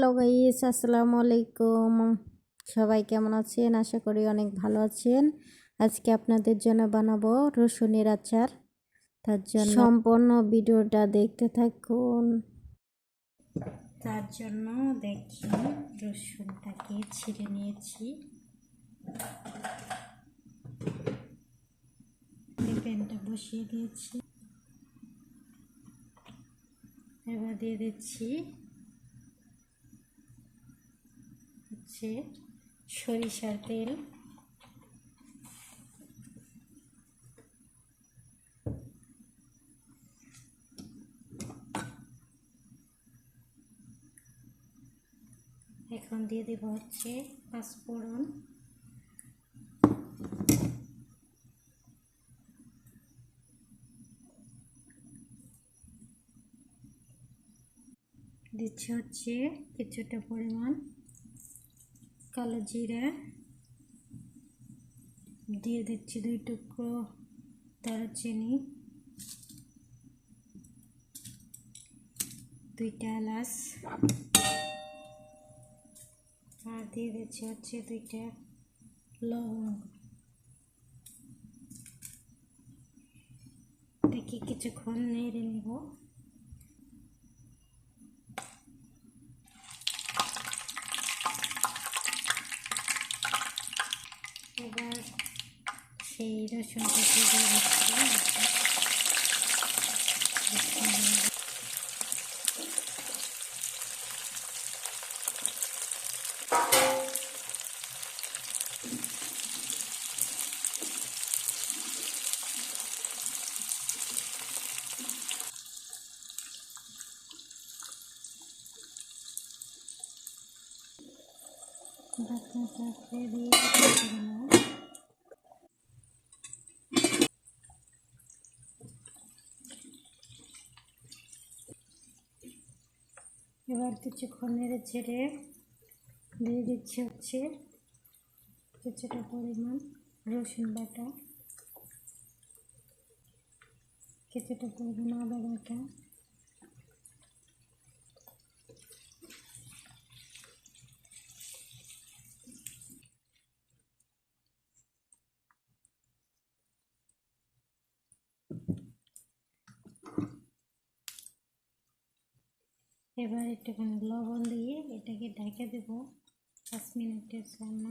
Hello guys, আসসালামু আলাইকুম। সবাই কেমন আছেন? আশা করি অনেক ভালো আছেন। আজকে আপনাদের জন্য বানাবো রসুনের আচার। তার জন্য সম্পূর্ণ ভিডিওটা দেখতে থাকুন। তার জন্য দেখি রসুনটাকে ছিঁড়ে নিয়েছি। প্যানটা বসিয়ে দিয়েছি। এবার দিয়ে দিচ্ছি হচ্ছে সরিষার তেল। এখন দিয়ে দেবো হচ্ছে পাঁচফোড়ন। দিচ্ছি হচ্ছে কিছুটা পরিমাণ। কালো জিরা দিয়ে দিচ্ছি দুই টুকরো দারুচিনি, দুইটা এলাচ, আর দিয়ে দিচ্ছি হচ্ছে দুইটা লবঙ্গ এটাকে কিছুক্ষণ নেড়ে নেব এবার সেই রসুনটাকে দিয়ে দিচ্ছি বাচ্চাটাকে দিয়ে দিলাম এবার কিছুক্ষণ নেড়ে ছেড়ে দিয়ে দিচ্ছি হচ্ছে কিছুটা পরিমাণ রসুন বাটা, কিছুটা পরিমাণ আদা বাটা এবার একটুখানি লবণ দিয়ে এটাকে ঢেকে দেব পাঁচ মিনিটের জন্য।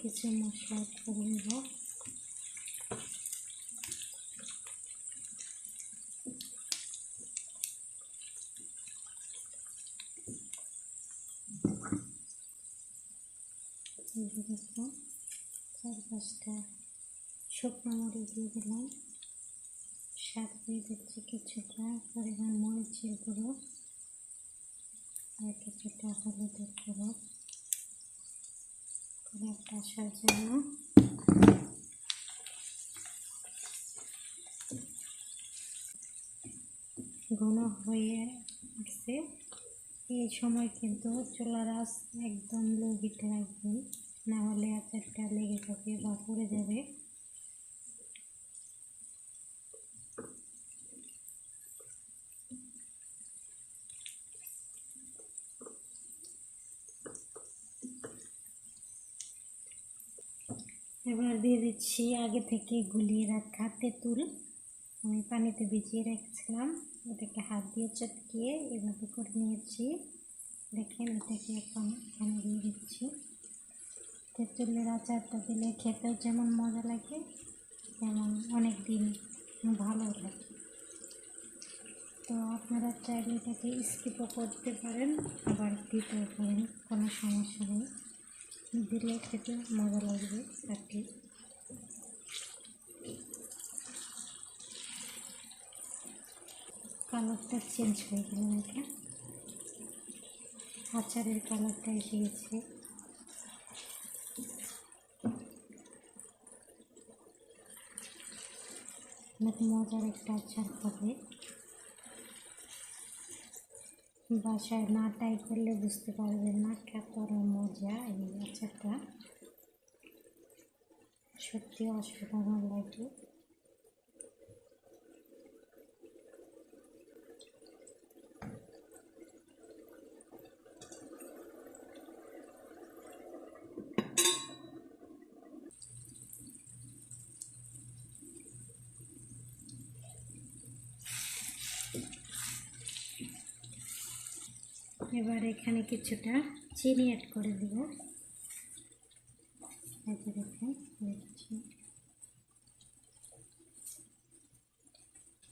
কিছু মশলা করে নেব দেখো চার পাঁচটা শুকনো মরিচ দিয়ে দিলাম। সাথে দিয়ে দিচ্ছি কিছুটা, পরিমাণ মরিচের গুঁড়ো আর কিছুটা হলুদের গুঁড়ো। কালারটা আসার জন্য। ঘন হয়ে আসছে এই সময় কিন্তু চুলার আঁচ একদম লো হিটে রাখবেন। না হলে আচারটা লেগে থাকে বা পড়ে যাবে। এবার দিয়ে দিচ্ছি আগে থেকে গুলিয়ে রাখা তেঁতুল। আমি পানিতে ভিজিয়ে রেখেছিলাম। এটাকে হাত দিয়ে চটকিয়ে এভাবে করে নিয়েছি। দেখেন এটাকে এখানে দিয়ে দিচ্ছি। তেঁতুলের আচারটা দিলে খেতেও যেমন মজা লাগে, তেমন অনেক দিন ভালো লাগে। তো আপনারা চাইলে এটাকে স্কিপও করতে পারেন, আবার দিতেও পারেন, কোনো সমস্যা নেই। দিলে খেতে মজা লাগবে আর কি। কালারটা চেঞ্জ হয়ে গেল আচারের কালারটা এসে গেছে। মজার একটা আচার হবে। বাসায় না ট্রাই করলে বুঝতে পারবেন না কতটা মজা এই আচারটা। সত্যি অসাধারণ লাগে। এবার এখানে কিছুটা চিনি অ্যাড করে দিব।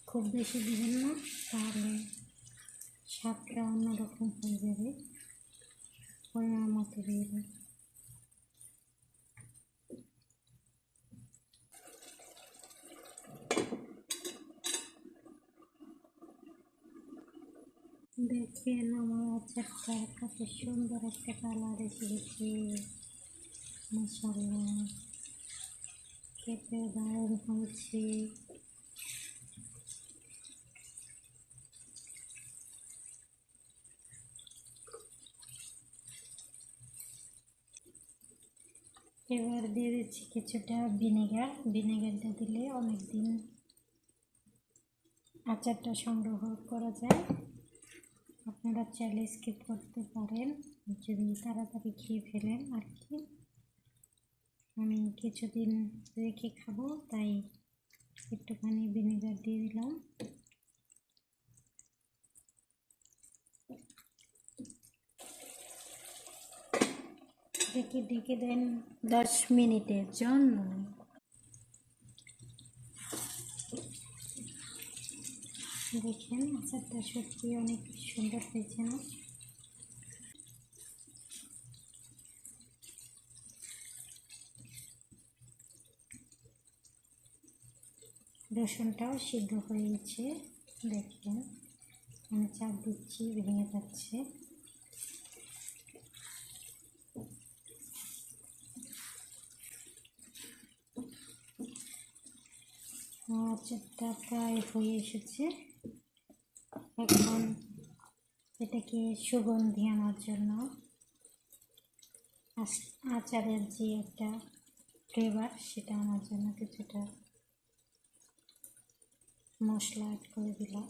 খুব বেশি দিবেন না, তাহলে স্বাদটা অন্যরকম হয়ে যাবে। পরিমাণ আমাকে দিয়ে দেখেন আমার আচারটা কত সুন্দর একটা কালার এসে গেছে মশাল্লা খেতে দারুণ হয়েছে। এবার দিয়ে দিচ্ছি কিছুটা ভিনেগার। ভিনেগারটা দিলে অনেক দিন আচারটা সংগ্রহ করা যায়। আপনারা চাইলে স্কিপ করতে পারেন। যদি তাড়াতাড়ি খেয়ে ফেলেন আর কি। আমি কিছুদিন রেখে খাব, তাই একটুখানি ভিনেগার দিয়ে দিলাম। ডেকে ডেকে দেন দশ মিনিটের জন্য। দেখেন, আচারটা সত্যি অনেক সুন্দর হয়েছে না? রসুনটাও সিদ্ধ হয়ে গেছে দেখেন, আমি চাপ দিচ্ছি, ভেঙে যাচ্ছে। আচারটা প্রায় হয়ে এসেছে। এখন এটাকে সুগন্ধি আনার জন্য আচারের যে একটা ফ্লেভার সেটা আনার জন্য কিছুটা মশলা অ্যাড করে দিলাম।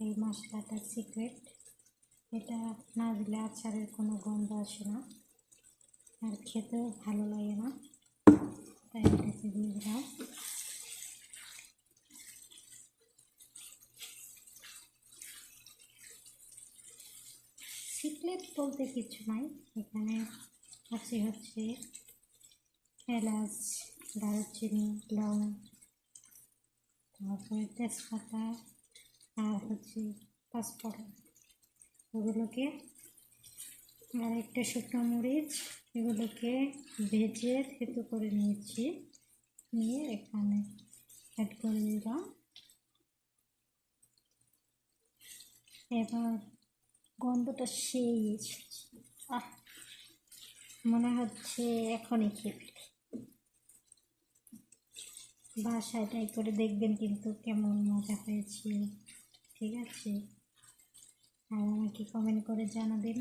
এই মশলাটা সিক্রেট এটা না দিলে আচারের কোনো গন্ধ আসে না আর খেতেও ভালো লাগে না। তাই এটাকে দিয়ে দিলাম। সিক্রেট বলতে কিছু নাই। এখানে আছে হচ্ছে এলাচ, দারুচিনি, লং, তারপরে তেজপাতা আর হচ্ছে পাঁচফোড়ন। ওগুলোকে আর একটা শুকনো মরিচ, এগুলোকে ভেজে থেতু করে নিয়েছি। নিয়ে এখানে অ্যাড করে দিলাম। এবার গন্ধটা সেই। আহ, মনে হচ্ছে এখনই খেয়ে বাসায় ট্রাই করে দেখবেন কিন্তু কেমন মজা হয়েছে, ঠিক আছে? আর আমাকে কমেন্ট করে জানাবেন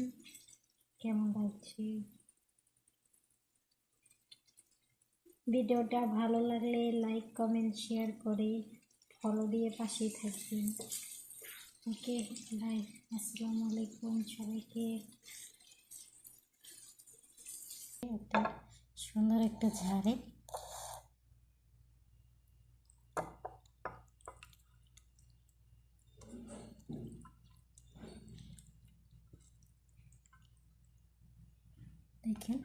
কেমন লাগছে। ভিডিওটা ভালো লাগলে লাইক কমেন্ট শেয়ার করে ফলো দিয়ে পাশেই থাকবেন। ওকে বাই আসসালামু আলাইকুম সবাইকে। একটা সুন্দর একটা ঝাড়ে। দেখেন।